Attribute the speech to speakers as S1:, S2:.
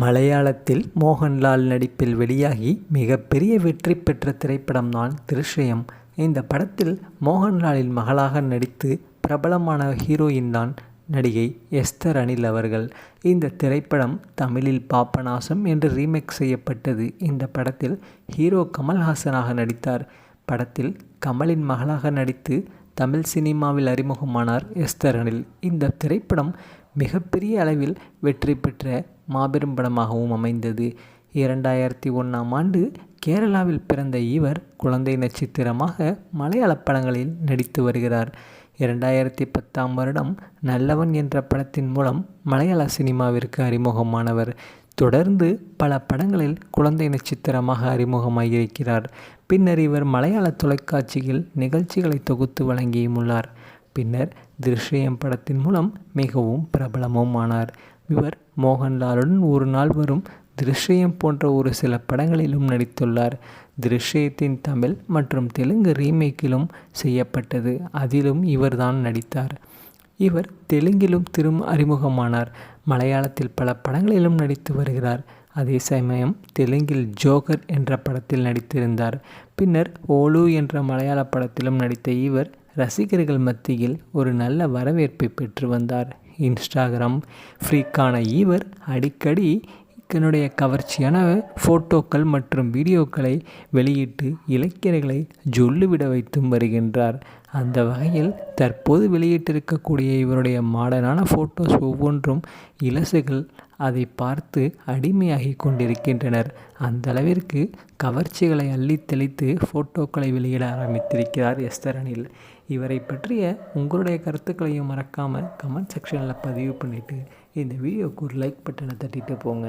S1: மலையாளத்தில் மோகன்லால் நடிப்பில் வெளியாகி மிகப்பெரிய வெற்றி பெற்ற திரைப்படம்தான் திருஷயம். இந்த படத்தில் மோகன்லாலின் மகளாக நடித்து பிரபலமான ஹீரோயின் தான் நடிகை எஸ்தர் அனில் அவர்கள். இந்த திரைப்படம் தமிழில் பாப்பநாசம் என்று ரீமேக் செய்யப்பட்டது. இந்த படத்தில் ஹீரோ கமல்ஹாசனாக நடித்தார். படத்தில் கமலின் மகளாக நடித்து தமிழ் சினிமாவில் அறிமுகமானார் எஸ்தர் அனில். இந்த திரைப்படம் மிகப்பெரிய அளவில் வெற்றி பெற்ற மாபெரும் படமாகவும் அமைந்தது. இரண்டாயிரத்தி ஒன்றாம் ஆண்டு கேரளாவில் பிறந்த இவர் குழந்தை நட்சத்திரமாக மலையாள படங்களில் நடித்து வருகிறார். இரண்டாயிரத்தி பத்தாம் வருடம் நல்லவன் என்ற படத்தின் மூலம் மலையாள சினிமாவிற்கு அறிமுகமானவர். தொடர்ந்து பல படங்களில் குழந்தை நட்சத்திரமாக அறிமுகமாகியிருக்கிறார். பின்னர் இவர் மலையாள தொலைக்காட்சியில் நிகழ்ச்சிகளை தொகுத்து வழங்கியும் உள்ளார். பின்னர் திருஷ்யம் படத்தின் மூலம் மிகவும் பிரபலமும் ஆனார் இவர் மோகன்லாலுடன் ஒரு நாள் வரும் திருஷ்யம் போன்ற ஒரு சில படங்களிலும் நடித்துள்ளார். திருஷ்யத்தின் தமிழ் மற்றும் தெலுங்கு ரீமேக்கிலும் செய்யப்பட்டது. அதிலும் இவர்தான் நடித்தார். இவர் தெலுங்கிலும் திரும் அறிமுகமானார். மலையாளத்தில் பல படங்களிலும் நடித்து வருகிறார். அதே சமயம் தெலுங்கில் ஜோகர் என்ற படத்தில் நடித்திருந்தார். பின்னர் ஓலு என்ற மலையாள படத்திலும் நடித்த இவர் ரசிகர்கள் மத்தியில் ஒரு நல்ல வரவேற்பை பெற்று வந்தார். இன்ஸ்டாகிராம் ஃப்ரீக்கான இவர் அடிக்கடி தன்னுடைய கவர்ச்சியான ஃபோட்டோக்கள் மற்றும் வீடியோக்களை வெளியிட்டு இலக்கியர்களை ஜொல்லுவிட வைத்தும் வருகின்றார். அந்த வகையில் தற்போது வெளியிட்டிருக்கக்கூடிய இவருடைய மாடர்னான ஃபோட்டோஸ் ஒவ்வொன்றும் இலசுகள் அதை பார்த்து அடிமையாகி கொண்டிருக்கின்றனர். அந்த அளவிற்கு கவர்ச்சிகளை அள்ளி தெளித்து ஃபோட்டோக்களை வெளியிட ஆரம்பித்திருக்கிறார் எஸ்தர் அனில். இவரை பற்றிய உங்களுடைய கருத்துக்களையும் மறக்காமல் கமெண்ட் செக்ஷனில் பதிவு பண்ணிவிட்டு இந்த வீடியோக்கு ஒரு லைக் பட்டனை தட்டிட்டு போங்க.